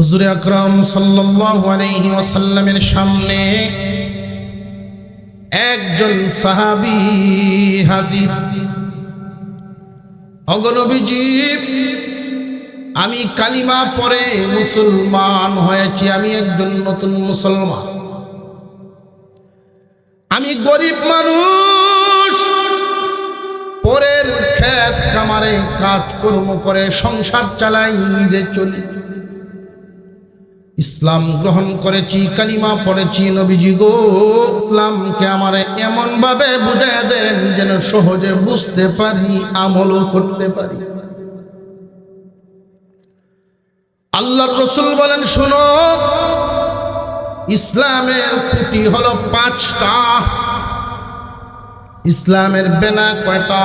হুজুর আকরাম সাল্লাল্লাহু আলাইহি ওয়াসাল্লামের সামনে একজন সাহাবী হাজির। অগনবীজি আমি কালিমা পরে মুসলমান হয়েছি, আমি একজন নতুন মুসলমান। আমি গরিব মানুষ, পরের ক্ষেত কামারে কাজ কর্ম করে সংসার চালাই, নিজে চলি। ইসলাম গ্রহণ করেছি, কালিমা পড়েছি নবীজি গো ইসলামকে আমার এমন ভাবে বুঝাই দেন যেন সহজে বুঝতে পারি, আমলও করতে পারি। আল্লাহর রসুল বলেন, শুনো, ইসলামের খুঁটি হলো পাঁচটা। ইসলামের বেনা কয়টা?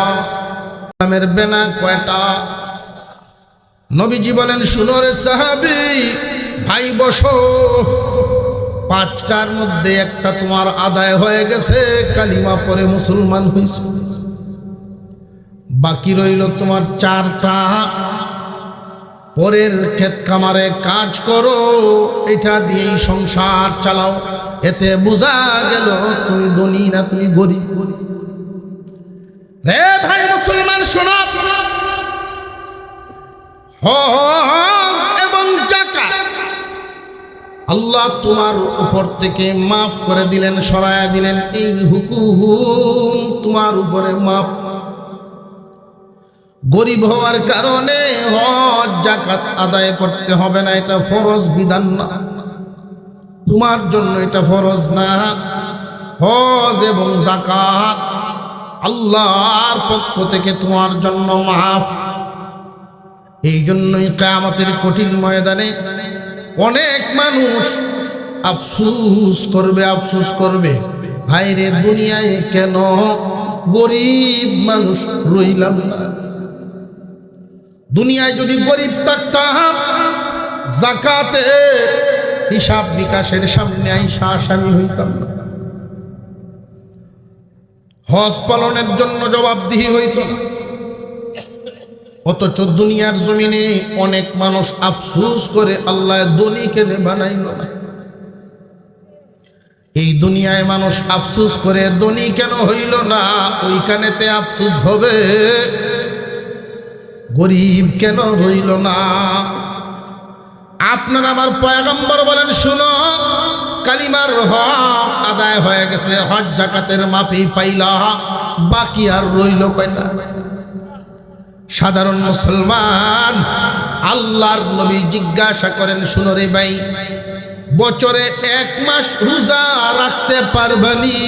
ইসলামের বেনা কয়টা? নবীজি বলেন, শুনো রে সাহাবি ভাই, বসো। পাঁচটার মধ্যে একটা তোমার আদায় হয়ে গেছে, কালিমা পরে মুসলমান হয়েছে বাকি রইল তোমার চারটা। পরের ক্ষেত কামারে কাজ করো, এটা দিয়েই সংসার চালাও। এতে বোঝা গেল তুমি ধনী না তুমি গরিব। রে ভাই, মুসলমান শোনো। হজ এবং জাকাত আল্লাহ তোমার উপর থেকে মাফ করে দিলেন সরায়া দিলেন। এই হুকুম তোমার উপরে মাফ। গরিব হওয়ার কারণে হজ জাকাত আদায় করতে হবে না, এটা ফরজ বিধান না। তোমার জন্য এটা ফরজ না। হজ এবং জাকাত আল্লাহর পক্ষ থেকে তোমার জন্য মাফ। এই জন্যই কামতের কঠিন ময়দানে অনেক মানুষ আফসুস করবে আফসুস করবে। ভাইরে দুনিয়ায় কেন গরিব মানুষ রইলাম না? দুনিয়ায় যদি গরিব থাকতাম জাকাতে হিসাব বিকাশের সামনে আইসা আসামি হইতাম না। হজ পালনের জন্য জবাবদিহি হইত না। অথচ দুনিয়ার জমিনে অনেক মানুষ আফসুস করে আল্লাহ দনি কেনে বানাইল না। এই দুনিয়ায় মানুষ আফসুস করে দনি কেন হইল না? ওইখানেতে আফসুস হবে। গরিব কেন রইল না? আপনার আমার পয়গম্বর বলেন, শুনো, কালিমার হক আদায় হয়ে গেছে হজ জাকাতের মাফি পাইলা, বাকি আর রইল কয়টা? সাধারণ মুসলমান, আল্লাহর নবী জিজ্ঞাসা করেন, শুনো রে ভাই, বছরে এক মাস রোজা রাখতে পারবানি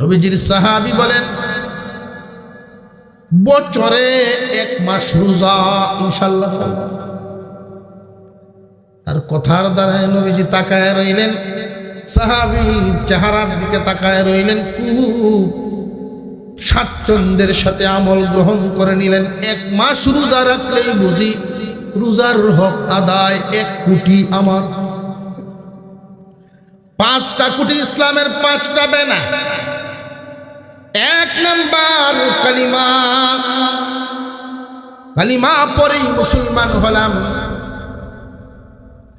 নবীজির সাহাবি বলেন, বছরে এক মাস রোজা ইনশাল্লাহ তার কথার দ্বারায় নবীজি তাকায় রইলেন। সাহাবি চেহারার দিকে তাকায় রইলেন, খুব স্বাচ্ছন্দ্যের সাথে আমল গ্রহণ করে নিলেন। এক মাস রোজা রাখলেই বুঝি রোজার হক আদায় এক কোটি আমার। পাঁচটা কোটি ইসলামের পাঁচটা বেনা। এক নাম্বার কালিমা। কালিমা পরেই মুসলমান হলাম।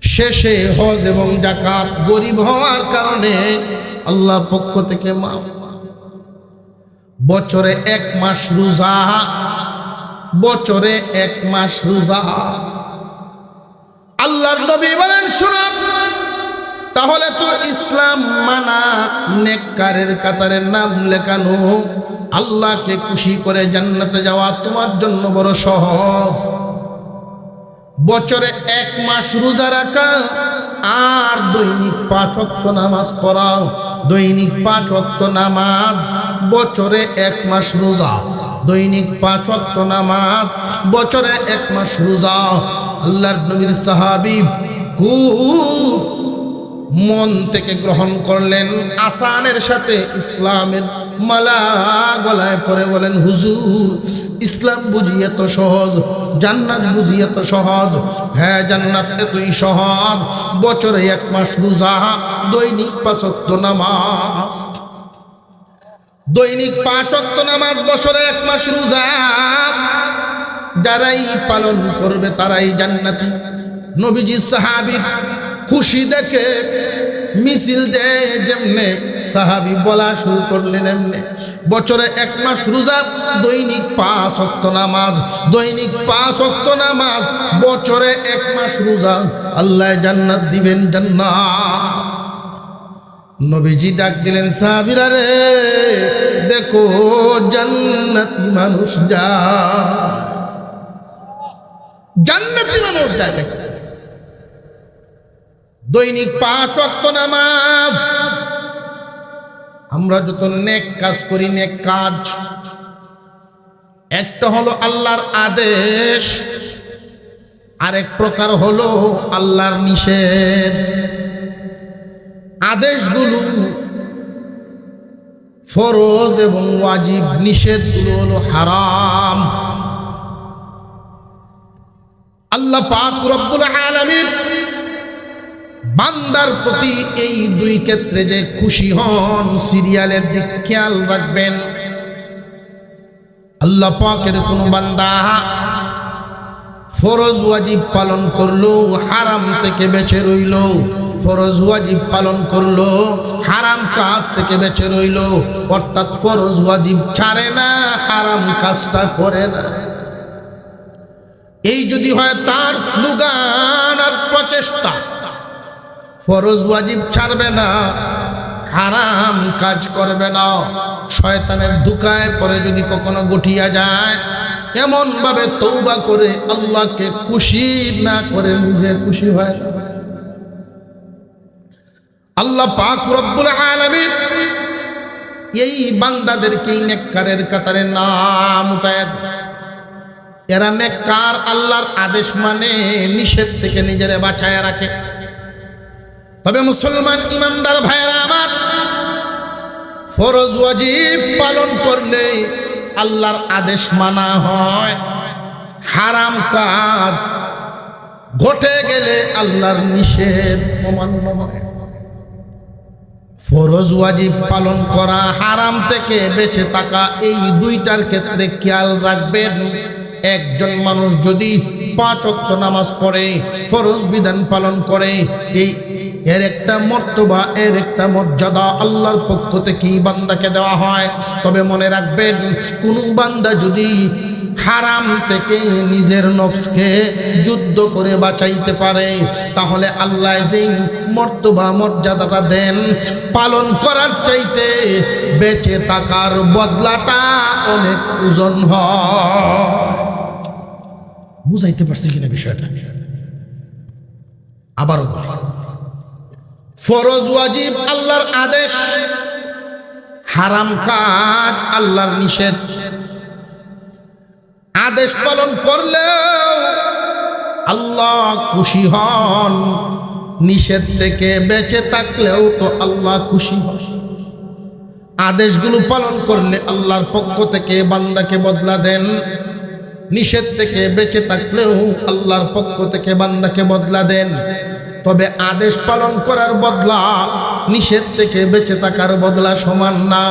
শেষে হজ এবং জাকাত গরিব হওয়ার কারণে আল্লাহর পক্ষ থেকে মাফ বছরে এক মাস রোজা, বছরে এক মাস রোজা। আল্লাহর নবী বলেন, শোনা, তাহলে তো ইসলাম মানা নেককারের কাতারের নাম লেখানো, আল্লাহকে খুশি করে জান্নাতে যাওয়া তোমার জন্য বড় সহজ। বছরে এক মাস রোজা রাখা আর দৈনিক পাঁচ অক্ট নামাজ পড়া, দৈনিক পাঁচ অক্ট নামাজ বছরে এক মাস রোজা, দৈনিক পাঁচ অক্ট নামাজ, বছরে এক মাস রোজা। আল্লাহর নবীর সাহাবি মন থেকে গ্রহণ করলেন, আসানের সাথে ইসলামের মালা গলায় পরে বলেন, হুজুর, ইসলাম বুঝি এত সহজ, জান্নাত বুঝি এত সহজ। হ্যাঁ জান্নাত এতই সহজ, বছরে এক মাস রোজা, দৈনিক পাঁচক্ত নামাজ। দৈনিক পাঁচক্ত নামাজ বছরে এক মাস রোজা। যারাই পালন করবে তারাই জান্নাতি। নবীজি সাহাবি খুশি দেখে, মিছিল দেয় যেমনে সাহাবি বলা শুরু করলেন এমনি। বছরে এক মাস রোজা, দৈনিক পাঁচ অক্ত নামাজ। দৈনিক পাঁচ অক্ত নামাজ, বছরে এক মাস রোজা। আল্লাহ জান্নাত দিবেন জান্নাত। নবীজি ডাক দিলেন, সাহাবিরা রে, দেখো জান্নাতি মানুষ যা জান্নাতি মানুষ যায়, দেখো। দৈনিক পাঁচ অক্ত নামাজ। আমরা যত নেক কাজ করি, নেক কাজ। একটা হলো আল্লাহর আদেশ, আরেক প্রকার হলো আল্লাহর নিষেধ। আদেশগুলো ফরজ এবং ওয়াজিব, নিষেধগুলো হলো হারাম। আল্লাহ পাক রব্বুল আলামিন বান্দার প্রতি এই দুই ক্ষেত্রে যে খুশি হন, সিরিয়ালের দিক খেয়াল রাখবেন। আল্লাহ পাকের কোন বান্দা ফরজ, ওয়াজিব পালন করল, হারাম থেকে বেঁচে রইল। ফরজ ওয়াজিব পালন করল, হারাম কাজ থেকে বেঁচে রইল। অর্থাৎ ফরজ ওয়াজিব ছাড়ে না, হারাম কাজটা করে না। এই যদি হয় তার স্লোগান আর প্রচেষ্টা, ফরজ ওয়াজিব ছাড়বে না, হারাম কাজ করবে না। শয়তানের দুকায় পরে যদি কখনো গঠিয়া যায় এমন ভাবে তৌবা করে আল্লাহকে খুশি না করে নিজে খুশি হয় আল্লাহ পাক রব্বুল আলামিন এই বান্দাদেরকে নেককারের কাতারে নাম উঠায় এরা নেককার, আল্লাহর আদেশ মানে নিষেধ থেকে নিজেরে বাঁচায় রাখে। তবে মুসলমান ইমানদার ভাইয়েরা আমার, ফরজ ওয়াজিব পালন করলে আল্লাহর আদেশ মানা হয়। হারাম কাজ ঘটে গেলে আল্লাহর নিষেধ অমান্য হয়। ফরজ ওয়াজিব পালন করা হারাম থেকে বেঁচে থাকা এই দুইটার ক্ষেত্রে খেয়াল রাখবেন। একজন মানুষ যদি পাঁচ অক্ট নামাজ পড়ে, ফরজ বিধান পালন করে, এই এর একটা মর্তবা, এর একটা মর্যাদা আল্লাহর পক্ষ থেকেই বান্দাকে দেওয়া হয়। তবে মনে রাখবেন, কোন বান্দা যদি হারাম থেকে নিজের নফসকে যুদ্ধ করে বাঁচাইতে পারে, তাহলে আল্লাহ যেই মর্তবা, মর্যাদাটা দেন, পালন করার চাইতে বেঁচে থাকার বদলাটা অনেক ওজন বুঝাইতে পারছি কিনা বিষয়টা? আবারও বলি ফরজ ওয়াজিব, আল্লাহর আদেশ। হারাম কাজ, আল্লাহর নিষেধ। আদেশ পালন করলেও আল্লাহ খুশি হন। নিষেধ থেকে বেঁচে থাকলেও তো আল্লাহ খুশি হন। আদেশগুলো পালন করলে আল্লাহর পক্ষ থেকে বান্দাকে বদলা দেন। নিষেধ থেকে বেঁচে থাকলেও আল্লাহর পক্ষ থেকে বান্দাকে বদলা দেন। তবে আদেশ পালন করার বদলা নিষেধ থেকে বেঁচে থাকার বদলা সমান না।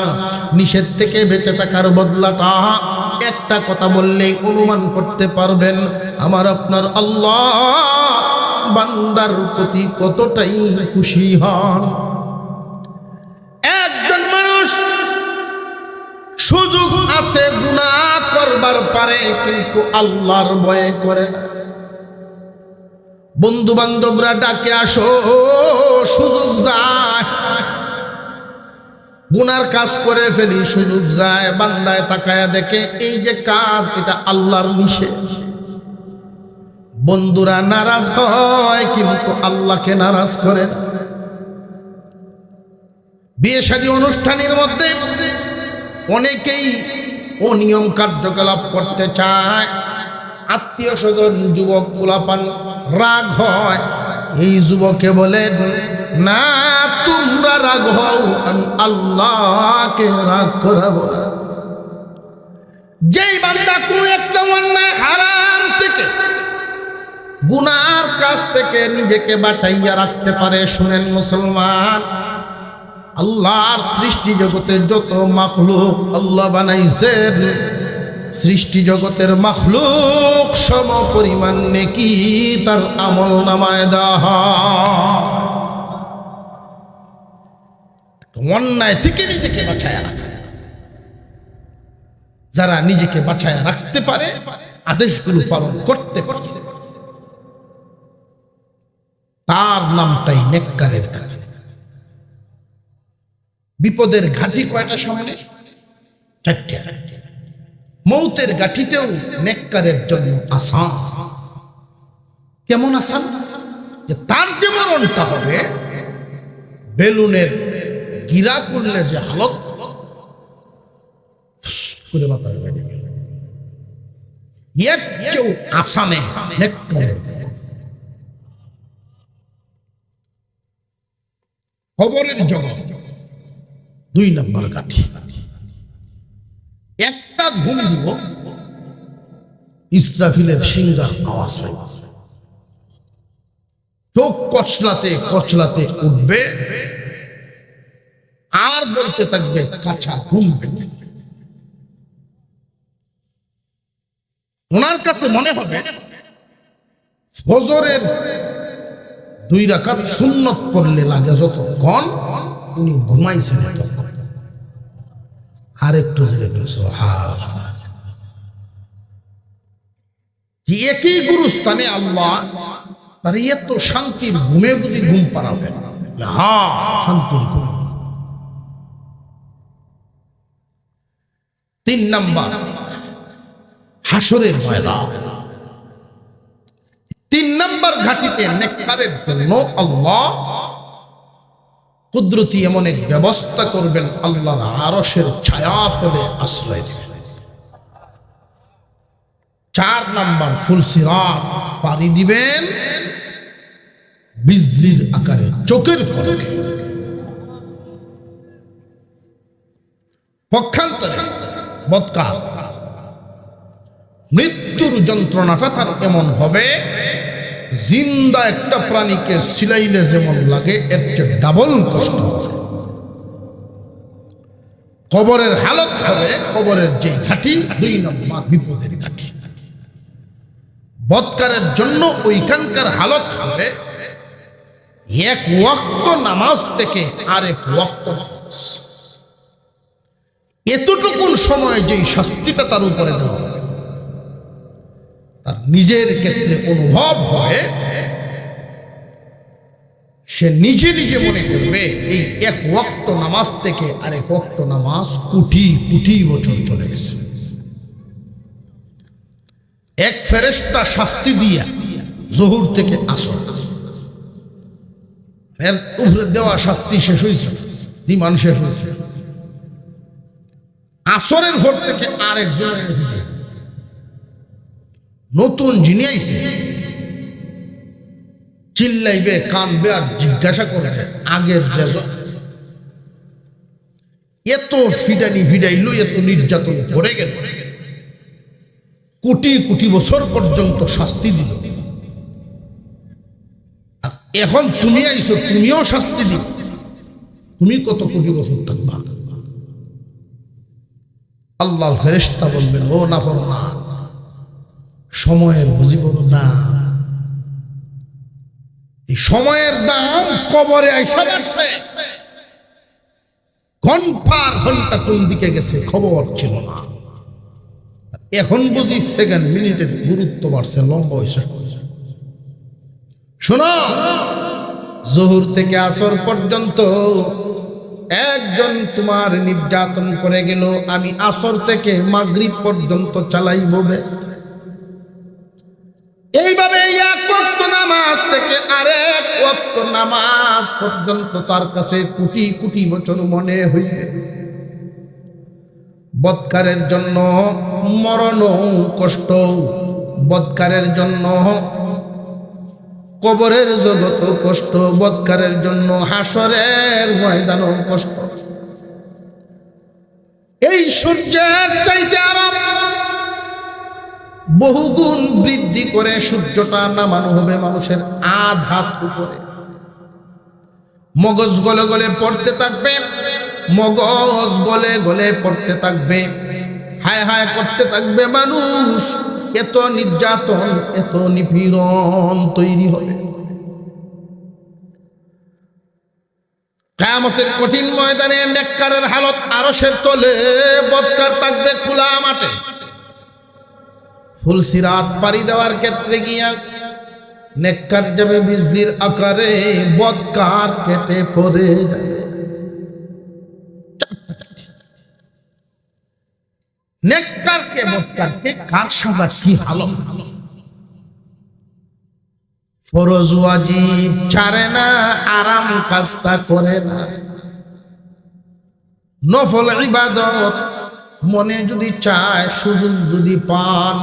নিষেধ থেকে বেঁচে থাকার বদলাটা একটা কথা বললেই অনুমান করতে পারবেন, আমার আপনার আল্লাহ বান্দার প্রতি কতটাই খুশি হন। একজন মানুষ সুযোগ আছে গুণা করবার পারে, কিন্তু আল্লাহর ভয়ে করে না। বন্ধু বান্ধবরা ডাকে, আসো, সুযোগ যায়। গুনার কাজ করে ফেলি, সুযোগ যায়। বান্দায় তাকায় দেখে, এই যে কাজ, এটা আল্লাহর নিষেধ। বন্ধুরা নারাজ হয়, কিন্তু আল্লাহকে নারাজ করে। বিয়ে শাদী অনুষ্ঠানের মধ্যে অনেকেই অনিয়ম কার্যকলাপ করতে চায়। আত্মীয় স্বজন, যুবক গোলাপান রাগ হয়। এই যুবকে বলেন না, তোমরা রাগ হও, আমি আল্লাহকে রাগ করাবো না। যেই বান্দা কোনো একটা অন্যায় হারাম থেকে, গুনার কাছ থেকে নিজেকে বাঁচাইয়া রাখতে পারে, শুনেন মুসলমান, আল্লাহর সৃষ্টি জগতে যত মাখলুক আল্লাহ বানাইছেন সৃষ্টি জগতের মখলুক সম পরিমাণ নেকি তার আমল নামায় দেওয়া। অন্যায় থেকে নিজেকে বাঁচায় রাখা। যারা নিজেকে বাঁচায় রাখতে পারে, আদেশগুলো পালন করতে পারে। তার নামটাই নেককারের ঘাটি বিপদের ঘাটি কয়টা সামনে? চারটে। মৌতের গাঠিতেও নেককারের জন্য আসান কেমন আসান যে তার যে মরণটা হবে, বেলুনের গিরা করলে যে হালত করে মাথা বেড়ে কেউ আসানে নেককারের খবরের জগৎ দুই নম্বর কাঠি একটা ঘুম দিব ইসরাফিলের সিঙ্গার আওয়াজ পাই চোখ কচলাতে কচলাতে উঠবে, আর বলতে থাকবে, কাঁচা ঘুম ওনার কাছে মনে হবে, ফজরের দুই রাকাত সুন্নত করলে লাগে যতক্ষণ উনি ঘুমাইছেন তখন আর একটু কি একই গুরুস্থানে আল্লাহ তার এত শান্তির ঘুমে বুঝি ঘুম পারাবেন হ্যাঁ শান্তির ঘুমে। তিন নাম্বার হাসরের ময়দান। তিন নম্বর ঘাটিতে নেককারের জন্য আল্লাহ কুদরতি এমন এক ব্যবস্থা করবেন, আল্লাহর আরসের ছায়া তলে আশ্রয় দেবেন। চার নাম্বার ফুলসিরাত পানি দিবেন, বিজলির আকারে চোখের পলকে। পক্ষান্তরে বৎকার মৃত্যুর যন্ত্রণাটা তার এমন হবে জিন্দা একটা প্রাণীকে সিলাইলে যেমন লাগে, এর চেয়ে ডাবল কষ্ট কবরের হালত হবে কবরের যে ঘাটি, দুই নম্বর বিপদের ঘাটি। বৎকারের জন্য ওইখানকার হালত হবে এক ওয়াক্ত নামাজ থেকে আরেক ওয়াক্ত নামাজ। এতটুকুন সময় যেই শাস্তিটা তার উপরে দেওয়া তার নিজের ক্ষেত্রে অনুভব হয়, সে নিজে নিজে মনে করবে, এই এক ওয়াক্ত নামাজ থেকে আরেক ওয়াক্ত নামাজ কোটি কোটি বছর চলে গেছে। এক ফেরেস্তা শাস্তি দিয়া জহুর থেকে আসর। এর দেওয়া শাস্তি শেষ হয়েছে বিমান শেষ হয়েছে। আসরের ভোট থেকে আরেকজন নতুন যিনি আইছে। চিল্লাইবে, কানবে আর জিজ্ঞাসা করবে, আগের এত ফিডানি ফিডাইলো এত নির্যাতন করে গেল। কোটি কোটি বছর পর্যন্ত শাস্তি দিল। আর এখন তুমি আইছো, তুমিও শাস্তি দিল তুমি কত কোটি বছর থাকবা? আল্লাহর ফেরেশতা বলবেন, ও নাফরমান সময়ের বুঝিব না। এই সময়ের দাম কবরে আইসা বাড়ছে। ঘণ্টার ঘণ্টা কোন দিকে গেছে খবর ছিল না। এখন বুঝি সেকেন্ড মিনিটের গুরুত্ব বাড়ছে, লম্বা হয়েছে শোনো, জহুর থেকে আসর পর্যন্ত একজন তোমার নির্যাতন করে গেল, আমি আসর থেকে মাগরিব পর্যন্ত চালাইব বে। এইভাবে এক ওয়াক্ত নামাজ থেকে আরেক ওয়াক্ত নামাজ পর্যন্ত তার কাছে কোটি কোটি বছর মনে হইবে। বৎকারের জন্য মরণ কষ্ট, বৎকারের জন্য কবরের জগত কষ্ট, বৎকারের জন্য হাসরের ময়দানও কষ্ট। এই সূর্যের চাইতে আরও বহুগুণ বৃদ্ধি করে সূর্যটা নামানো হবে মানুষের আধাত উপরে। মগজ গলে গলে পড়তে থাকবে, মগজ গলে গলে পড়তে থাকবে। হায় হায় করতে থাকবে মানুষ, এত নির্যাতন, এত নিপীড়ন তৈরি হবে। কেয়ামতের কঠিন ময়দানে নেককারের হালত আরও সে তলে বদকার থাকবে খোলা মাঠে। ফুলসিরাত পাড়ি দেওয়ার ক্ষেত্রে গিয়া নেককার যাবে বিজলির আকারে বদকার কেটে পড়ে যাবে। ছাড়ে না আরাম কাজটা করে না। নফল ইবাদত মনে যদি চায়, সুযোগ যদি পান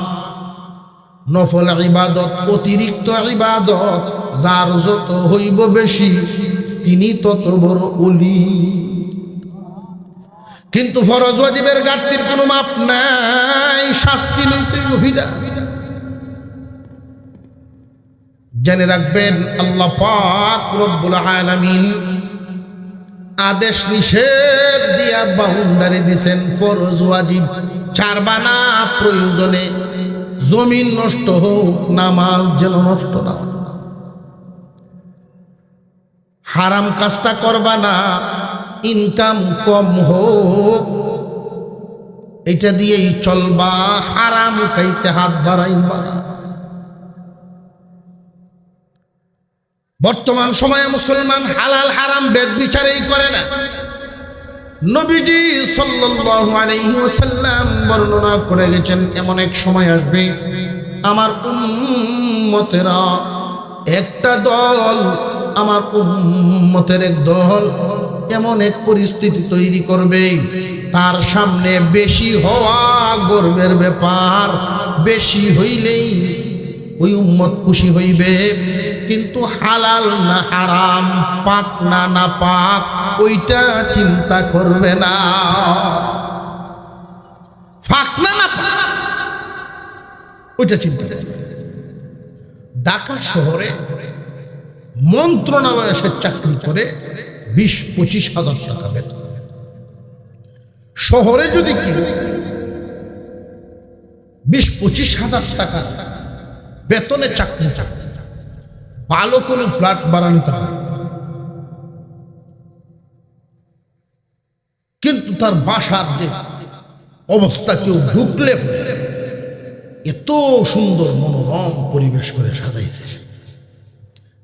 নফল ইবাদত, অতিরিক্ত ইবাদত, যার যত হইব বেশি, তিনি তত বড় অলি কিন্তু ফরজ ওয়াজিবের ঘাটতির কোনো মাপ নাই, শাস্তি লইতে ভিড়া জেনে রাখবেন, আল্লাহ পাক রব্বুল আলামিন আদেশ নিষেধ দিয়া বাউন্ডারি দিছেন ফরজ ওয়াজিব। ছাড়বানা প্রয়োজনে জমিন নষ্ট হোক, নামাজ যেন নষ্ট না। হারাম কাজটা করবা না ইনকাম কম হোক। এটা দিয়েই চলবা, হারাম খাইতে হাত বাড়াইবা না। বর্তমান সময়ে মুসলমান হালাল হারাম বেদ বিচারেই করে না। নবীজি সাল্লাল্লাহু আলাইহি ওয়াসাল্লাম বর্ণনা করে গেছেন, এমন এক সময় আসবে, আমার উম্মতেরা একটা দল, আমার উম্মতের এক দল এমন এক পরিস্থিতি তৈরি করবে, তার সামনে বেশি হওয়া গর্বের ব্যাপার, বেশি হইলেই ওই উম্মত খুশি হইবে। কিন্তু হালাল না হারাম, পাক না না পাক ওইটা চিন্তা করবে না। ফাক না না ওইটা চিন্তা করবে ঢাকা শহরে মন্ত্রণালয়ে সে চাকরি করে বিশ পঁচিশ হাজার টাকা বেতন। শহরে যদি কেউ বিশ পঁচিশ হাজার টাকার বেতনে চাকরি। চাকরি ভালো কোনো ফ্ল্যাট ভাড়া নিতে কিন্তু তার বাসার যে অবস্থা, কেউ ঢুকলে এত সুন্দর মনোরম পরিবেশ করে সাজাইছে।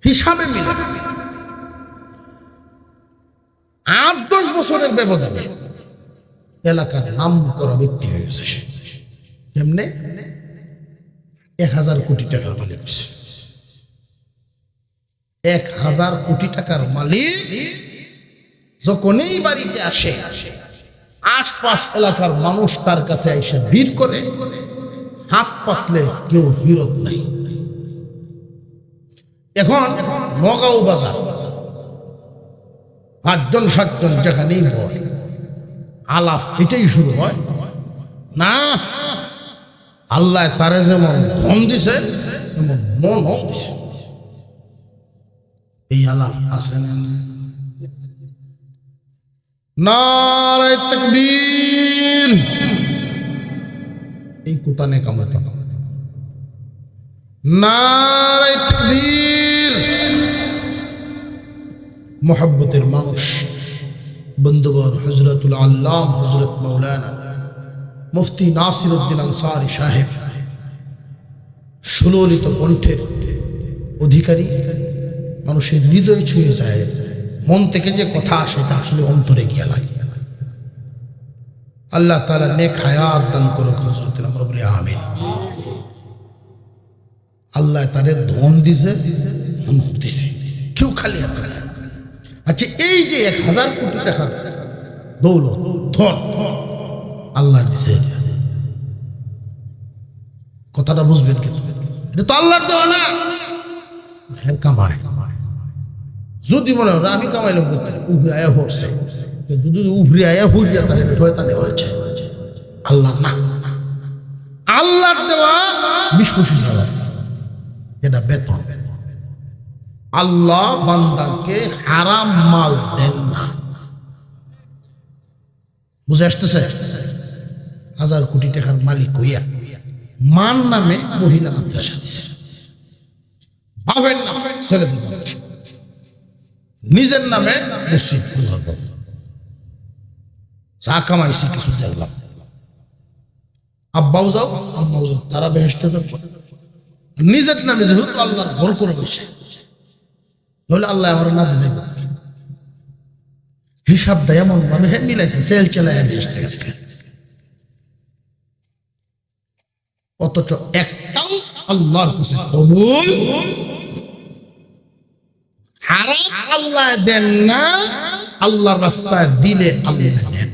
হিসাবে মিলে আট দশ বছরের ব্যবধানে এলাকার নাম করা ব্যক্তি হয়ে গেছে সে। কেমনে? এক হাজার কোটি টাকার মালিক এক হাজার কোটি টাকার মালিক যখনই বাড়িতে আসে, আশপাশ এলাকার মানুষ তার কাছে এসে ভিড় করে, হাত পাতলে কেউ ফিরত নাই। এখন নগাঁও বাজার, পাঁচজন, সাতজন যেখানেই বয় আলাপ এটাই শুরু হয়, না আল্লাহ তারে যেমন ধন দিছে, তেমন মনও দিছে। এই আলাপ আছে না নারায় তকবীর। এই কুতানে কামতা নারায় তকবীর। মোহাব্বতের মানুষ বন্ধুবর হজরতুল আল্লাহ হজরত মৌলানা মুফতি নাসির উদ্দিন আনসারি সাহেব, সুললিত কণ্ঠের অধিকারী, মানুষের হৃদয় ছুঁয়ে যায়, মন থেকে যে কথা সেটা আসলে অন্তরে গিয়া লাগে। আল্লাহ তালা নেক হায়াত দান করুক হজরতের আমরা বলি আমিন। আল্লাহ তাদের ধন দিছে অনুভব দিছে। কেউ খালি হাত আচ্ছা এই যে এক হাজার কোটি টাকার দৌলত ধন আল্লাহর দিছে। কথাটা বুঝবেন কিন্তু। এটা তো আল্লাহর দেওয়া না। হ্যাঁ কামায় যদি মনে হয় আমি কামাইলাম করতে উভরে আয়া উভরে আয়া তাহলে আল্লাহ না। আল্লাহর দেওয়া বিশ পঁচিশ এটা বেতন। আল্লাহ বান্দাকে হারাম মাল দেন না। বুঝে আসতেছে? হাজার কোটি টাকার মালিক হইয়া মান নামে মহিলা মাদ্রাসা দিছে। নামে ছেড়ে নিজের নামে মসজিদ কামাইছি, কিছু দেখলাম। আব্বাও যাও, আম্মাও যাও, তারা বেহেস্তে নিজের নামে যেহেতু আল্লাহর ভর করে বসে তাহলে আল্লাহ আমার না দিলে হিসাবটা এমন ভাবে মিলাইছে, সেল গেছে। অথচ একটাও আল্লাহর কাছে কবুল হারাম আল্লাহ দেন না আল্লাহর রাস্তায় দিলে আল্লাহ নেন।